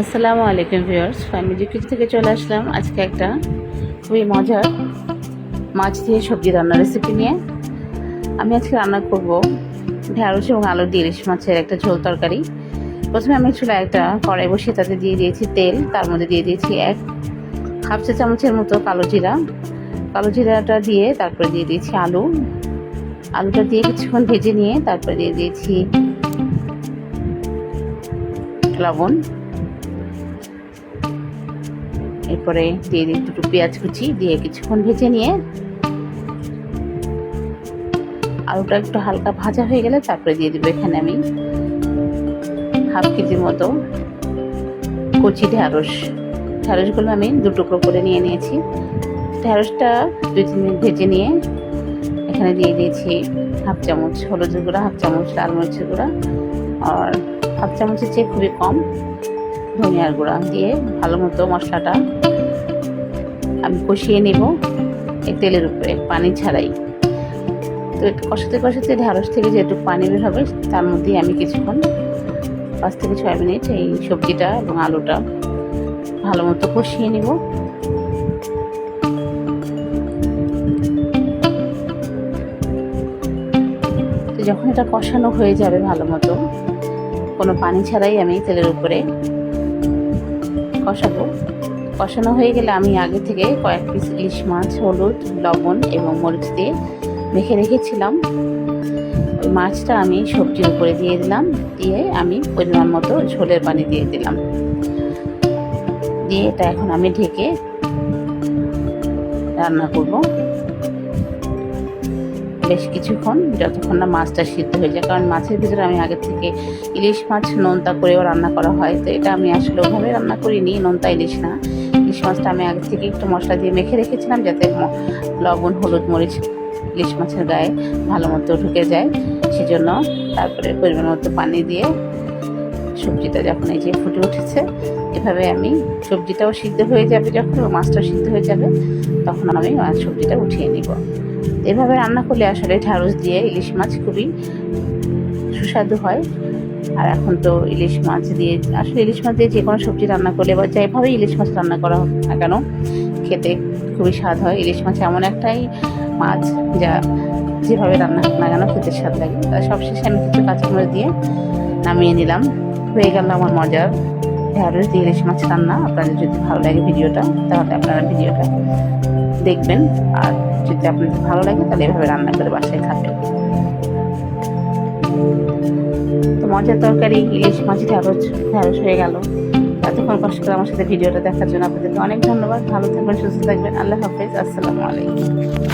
আসসালামু আলাইকুম viewers family কিচ থেকে চলে আসলাম। আজকে একটা খুবই মজার মাছ দিয়ে সবজি রান্নার রেসিপি নিয়ে। আমি আজকে রান্না করব ঢ্যাঁড়স এবং আলু দিয়ে ইলিশ মাছের একটা ঝোল তরকারি। প্রথমে আমি চুলা একটা কড়াই বসিয়ে তাতে দিয়ে দিয়েছি তেল, তার মধ্যে দিয়ে দিয়েছি এক হাফ চা চামচের মতো কালো জিরা। কালো জিরাটা দিয়ে তারপরে দিয়ে দিয়েছি আলু। আলুটা দিয়ে কিছুক্ষণ ভেজে নিয়ে তারপরে দিয়ে দিয়েছি লবণ। এরপরে দিয়ে দিই দুটো পেঁয়াজ কুচি দিয়ে কিছুক্ষণ ভেজে নিয়ে। আলুটা একটু হালকা ভাজা হয়ে গেলে তারপরে দিয়ে দেবো এখানে আমি হাফ কেজির মতো কচি ঢ্যাঁড়স ঢ্যাঁড়সগুলো আমি দু টুকরো করে নিয়ে নিয়েছি। ঢ্যাঁড়সটা দুই তিন মিনিট ভেজে নিয়ে এখানে দিয়ে দিয়েছি হাফ চামচ হলুদের গুঁড়া, হাফ চামচ লাল মরিচের গুঁড়া। আর হাফ চামচের চেয়ে খুবই কম। ধনিয়ার গুঁড়া দিয়ে ভালো মতো মশলাটা আমি কষিয়ে নেব। এই তেলের উপরে পানি ছাড়াই। তো কষাতে কষাতে ঢ্যাঁড়স থেকে যেটুকু পানি বের হবে, তার মধ্যেই আমি কিছুক্ষণ, পাঁচ থেকে ছয় মিনিট এই সবজিটা এবং আলুটা ভালো মতো কষিয়ে নেব। যখন এটা কষানো হয়ে যাবে ভালো মতো, কোনো পানি ছাড়াই আমি তেলের উপরে কষাবো। কষানো হয়ে গেলে আমি আগে থেকে কয়েক পিস ইলিশ মাছ, হলুদ, লবণ এবং মরিচ দিয়ে মেখে রেখেছিলাম। মাছটা আমি সবজির উপরে দিয়ে দিলাম। দিয়ে আমি পরিমাণ মতো ঝোলের পানি দিয়ে দিলাম। দিয়ে এটা এখন আমি ঢেকে রান্না করব। বেশ কিছুক্ষণ যতক্ষণ না মাছটা সিদ্ধ হয়ে যায়। কারণ মাছের ভিতরে আমি আগে থেকে ইলিশ মাছ, নোনতা করেও রান্না করা হয়। তো এটা আমি আসলে ওভাবে রান্না করিনি, নোনতা ইলিশ না। ইলিশ মাছটা আমি আগে থেকে একটু মশলা দিয়ে মেখে রেখেছিলাম যাতে লবণ, হলুদ, মরিচ ইলিশ মাছের গায়ে ভালো মতো ঢুকে যায়। সেজন্য তারপরে পরিমাণ মতো পানি দিয়ে সবজিটা যখন এই যে ফুটে উঠেছে, এভাবে আমি সবজিটাও সিদ্ধ হয়ে যাবে যখন মাছটাও সিদ্ধ হয়ে যাবে, তখন আমি সবজিটা উঠিয়ে নিব। এভাবে রান্না করলে আসলে ঢ্যাঁড়স দিয়ে ইলিশ মাছ খুবই সুস্বাদু হয়। আর এখন তো ইলিশ মাছ দিয়ে, আসলে ইলিশ মাছ দিয়ে যে কোনো সবজি রান্না করলে বা যেভাবে ইলিশ মাছ রান্না করা হোক না কেন, খেতে খুবই স্বাদ হয়। ইলিশ মাছ এমন একটাই মাছ যা যেভাবে রান্না না কেন, খেতে স্বাদ লাগে। সবশেষে আমি কিছু কাঁচামরিচ দিয়ে নামিয়ে নিলাম। হয়ে গেল আমার মজার। ঢ্যাঁড়স ইলিশ মাছ রান্না। আপনাদের যদি ভালো লাগে ভিডিওটা, তাহলে আপনারা ভিডিওটা দেখবেন। আর যদি আপনাদের ভালো লাগে, তাহলে এভাবে রান্না করে বাসায় খাবেন। তো মজার তরকারি, ইলিশ মাছ, ঢ্যাঁড়স ঢ্যাঁড়স হয়ে গেল। এতক্ষণ কষ্ট করে আমার সাথে ভিডিওটা দেখার জন্য আপনাদেরকে অনেক ধন্যবাদ। ভালো থাকবেন, সুস্থ থাকবেন। আল্লাহ হাফেজ। আসসালামু আলাইকুম।